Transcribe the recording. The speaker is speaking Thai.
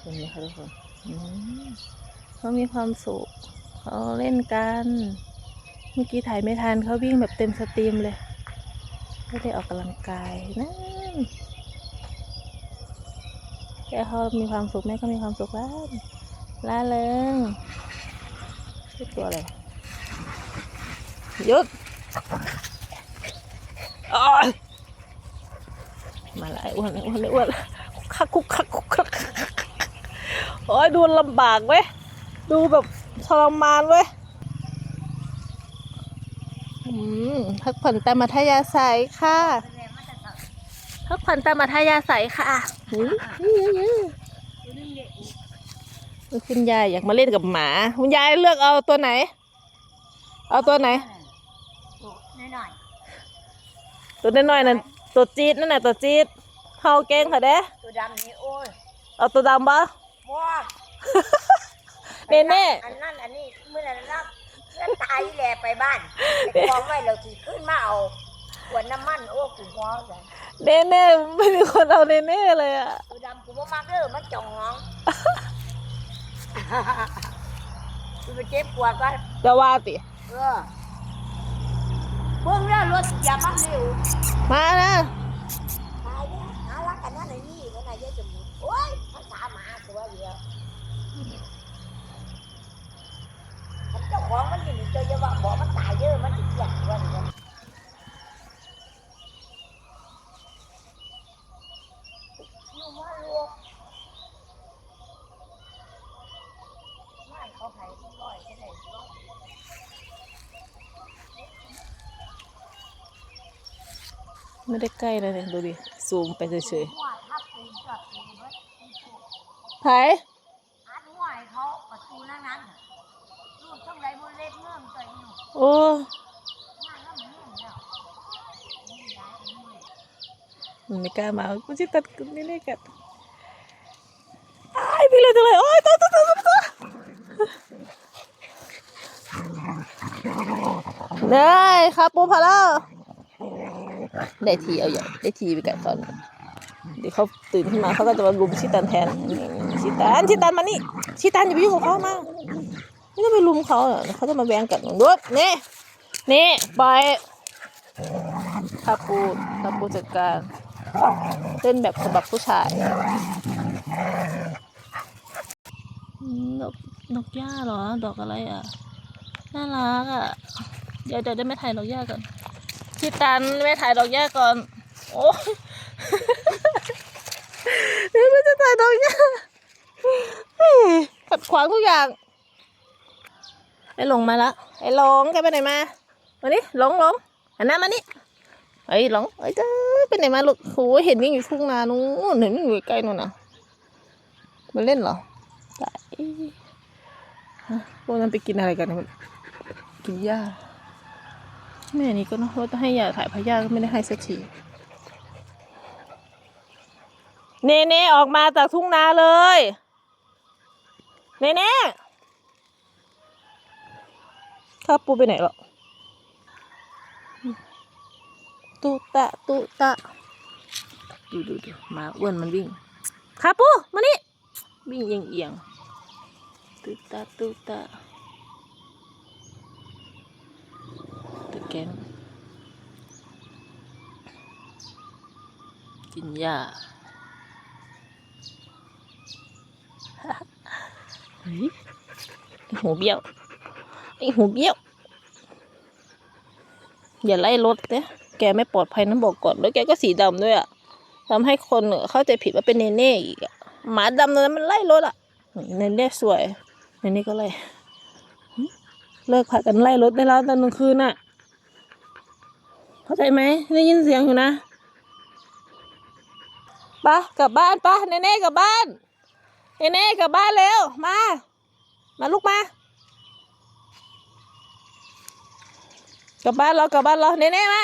เห็นไหมคะทุกคนเขามีความสุขเขาเล่นกัน เมื่อกี้ถ่ายไม่ทันเขาวิ่งแบบเต็มสตรีมเลยไม่ได้ออกกำลังกายนั่นแค่เขามีความสุขแม่ก็มีความสุขแล้วล่าเริงชื่อตัวอะไรหยุดมาละไอ้อ้วนอ้อ้วนอ้วนคักคุกคักคุกคัก โอ้ยดูลำบากเว้ย ดูแบบทรมานเว้ยพักผ่อนตามมัธยาศัยค่ะ พักผ่อนตามมัธยาศัยค่ะคุณยายอยากมาเล่นกับหมา คุณยายเลือกเอาตัวไหน เอาตัวไหนหน่อยตัวน้อยๆนั่นตัวจี๊ดนั่นน่ะตัวจี๊ดเฮาเก่งค่ะเด้ตัวดำนี่โอ้ย เอาตัวดำปะ ว้าเนเน่อันนั้นอันนี้เมื่อนั้นรับเพื่อนตายแหละไปบ้านไปกองไว้เราสิขึ้นมาเอาขวดน้ำมันโอ้กูหัวเลยเนเน่ไม่มีคนเอาเนเน่เลยอะตัวดำกูบ่มักเด้อมันจ่องห้องกูไปเจ็บปวดก็จะว่าติเออเบิ่งแล้วรถอย่ามาเร็วมานะ ตายเนี่ยหารักกันนั่นไอ้นี่นั่นไอ้เยอะจมูกโอ้ยภาษาหมาตัวเดียวมันเจ้าของมันอยู่นี่เจ้าอย่าว่าบอกมันตายเยอะมันสิเกลียดว่าอย่างเงี้ยอยู่มาลูกไม่เขาให้ร้อยก็ได้ร้อย ไม่ได้ใกล้เลยเนี่ยดูดิ ซูมไปเฉยหัวทับปูนจับปูนไว้ๆไผอัดหัวให้เขาประตูนั่นนั้นลูกต้องไรบนเล็บเงื่อนตัวอยู่โอ้นั่นก็เหมือนเงื่อนแล้วนี่ย้ายไปนี่เลยมันไม่กล้ามากูจะตัดกูไม่ได้กัดอ้ายพี่เลยจังเลยโอ้ยตัวตัวตัวตัวตัวได้ครับปูพาแล้ว ได้ทีเอาอย่างได้ทีไปกัดตอนเดี๋ยวเขาตื่นขึ้นมาเขาก็จะมารุมชิตันแทนชิตันชิตันมานี่ชิตันอย่าไปยุ่งกับเขามาไม่ต้องไปรุมเขาเขาจะมาแบงกัดหนูด้วยนี่นี่ปล่อยคาปูคาปูจัดการเล่นแบบฉบับผู้ชายอืมดอกดอกหญ้าเหรอ ดอกอะไรอะ น่ารักอะ เดี๋ยวเดี๋ยวได้ไม่ถ่ายดอกหญ้าก่อน พี่ตันไม่ถ่ายดอกหญ้าก่อน โอ้ยเดี๋ยวไม่จะถ่ายดอกหญ้าขัดขวางทุกอย่าง ไอ้หลงมาละไอ้หลงแกไปไหนมามานี่หลงหลงหันหน้ามานี่ไอ้หลงไอ้เจ้าไปไหนมาลูกโหเห็นวิ่งอยู่ทุ่งนานู้นเห็นวิ่งอยู่ใกล้นู่นน่ะมาเล่นเหรอตายพวกนั้นไปกินอะไรกันกินหญ้า แม่นี่ก็เนอะว่าจะให้ยาถ่ายพยาธิก็ไม่ได้ให้สักทีเนเน่ออกมาจากทุ่งนาเลย เนเน่ข้าปูไปไหนหรอตุตะตุตะดูดูดูมาอ้วนมันวิ่งคาปูมานี่วิ่งเอียงเอียงตุตะตุตะตะ แกง กินหญ้าเฮ้ยไอหูเบี้ยวไอหูเบี้ยว อย่าไล่รถเนะแกไม่ปลอดภัยนะบอกก่อน แล้วแกก็สีดำด้วยอะ่ะทำให้คนเข้าใจผิดว่าเป็นเนเน่อีกอะ่ะหมาดำตัวนั้นมันไล่รถอะ่ะเนเน่สวยเนเน่ก็ไล่หึเลิกพากันไล่รถได้แล้วตอนกลางคืนน่ะ เข้าใจไหมได้ยินเสียงอยู่นะปะกลับบ้านปะเนเน่กลับบ้านเนเน่กลับบ้านเร็วมา มาลูกมากลับบ้านเรากลับบ้านเราเนเน่มา